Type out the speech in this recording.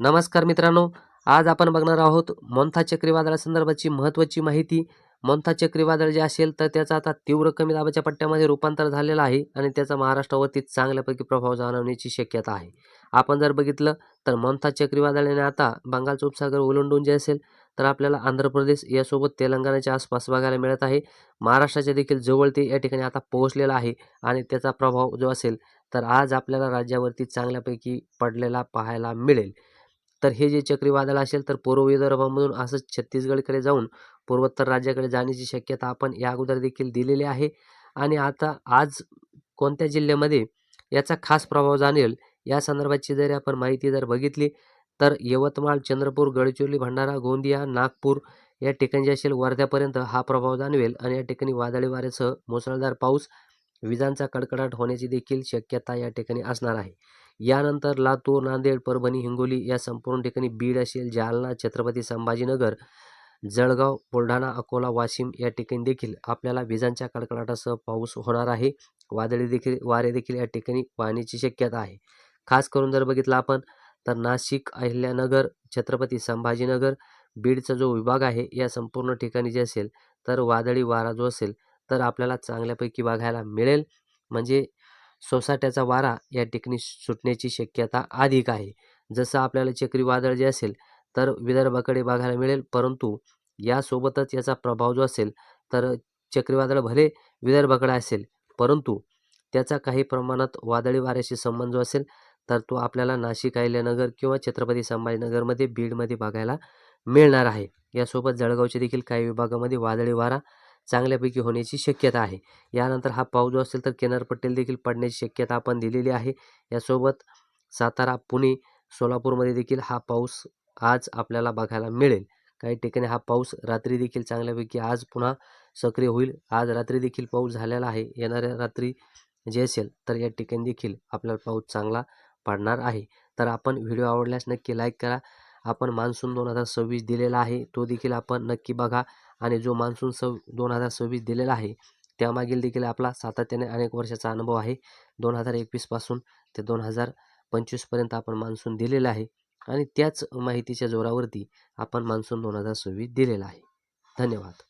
नमस्कार मित्रांनो आज आपण बघणार आहोत मोंथा चक्रीवादळासंदर्भाची महत्त्वाची माहिती. मोंथा चक्रीवादळ जे असेल तर त्याचा आता तीव्र कमी दाबाच्या पट्ट्यामध्ये रूपांतर झालेलं आहे आणि त्याचा महाराष्ट्रावरती चांगल्यापैकी प्रभाव जाणवण्याची शक्यता आहे. आपण जर बघितलं तर मोंथा चक्रीवादळाने आता बंगालचा उपसागर ओलांडून जे असेल तर आपल्याला आंध्र प्रदेश यासोबत तेलंगणाच्या आसपास बघायला मिळत आहे. महाराष्ट्राच्या देखील जवळ ते या ठिकाणी आता पोहोचलेला आहे आणि त्याचा प्रभाव जो असेल तर आज आपल्याला राज्यावरती चांगल्यापैकी पडलेला पाहायला मिळेल. तर हे जे चक्रीवादळ असेल तर पूर्व विदर्भामधून असंच छत्तीसगडकडे जाऊन पूर्वोत्तर राज्याकडे जाण्याची शक्यता आपण या अगोदर देखील दिलेली आहे. आणि आता आज कोणत्या जिल्ह्यामध्ये याचा खास प्रभाव जाणेल या संदर्भाची जरी आपण माहिती जर बघितली तर यवतमाळ चंद्रपूर गडचिरोली भंडारा गोंदिया नागपूर या ठिकाणी जे असेल वर्ध्यापर्यंत हा प्रभाव जाणवेल. आणि या ठिकाणी वादळी वाऱ्यासह मुसळधार पाऊस विजांचा कडकडाट होण्याची देखील शक्यता या ठिकाणी असणार आहे. यानंतर लातूर नांदेड परभणी हिंगोली या संपूर्ण ठिकाणी बीड असेल जालना छत्रपती संभाजीनगर जळगाव बुलढाणा अकोला वाशिम या ठिकाणी देखील आपल्याला विजांच्या कडकडाटासह पाऊस होणार आहे. वादळी देखील वारे देखील या ठिकाणी वाहण्याची शक्यता आहे. खास करून जर बघितलं आपण तर नाशिक अहिल्यानगर छत्रपती संभाजीनगर बीडचा जो विभाग आहे या संपूर्ण ठिकाणी जे असेल तर वादळी वारा जो असेल तर आपल्याला चांगल्यापैकी बघायला मिळेल. म्हणजे सोसाट्याचा वारा या ठिकाणी सुटण्याची शक्यता अधिक आहे. जसं आपल्याला चक्रीवादळ जे असेल तर विदर्भाकडे बघायला मिळेल. परंतु यासोबतच याचा प्रभाव जो असेल तर चक्रीवादळ भले विदर्भाकडे असेल परंतु त्याचा काही प्रमाणात वादळी वाऱ्याशी संबंध जो असेल तर तो आपल्याला नाशिक अहिल्यानगर किंवा छत्रपती संभाजीनगरमध्ये बीडमध्ये बघायला मिळणार आहे. यासोबत जळगावचे देखील काही विभागामध्ये वादळी वारा चांगल्यापैकी होण्याची शक्यता आहे. यानंतर हा पाऊस जो असेल तर किनारपट्टीला देखील पडण्याची शक्यता आपण दिलेली आहे. यासोबत सातारा पुणे सोलापूरमध्ये देखील हा पाऊस आज आपल्याला बघायला मिळेल. काही ठिकाणी हा पाऊस रात्री देखील चांगल्यापैकी आज पुन्हा सक्रिय होईल. आज रात्री देखील पाऊस झालेला आहे. येणाऱ्या रात्री जे असेल तर या ठिकाणी देखील आपल्याला पाऊस चांगला पडणार आहे. तर आपण व्हिडिओ आवडल्यास नक्की लाईक करा. आपण मान्सून दोन हजार सव्वीस दिलेला आहे तो देखील आपण नक्की बघा. आणि जो मान्सून सव दोन हजार सव्वीस दिलेला आहे त्यामागील देखील आपला सातत्याने अनेक वर्षाचा अनुभव आहे. दोन हजार एकवीसपासून ते दोन हजार पंचवीसपर्यंत आपण मान्सून दिलेला आहे. आणि त्याच माहितीच्या जोरावरती आपण मान्सून दोन हजार सव्वीस दिलेला आहे. धन्यवाद.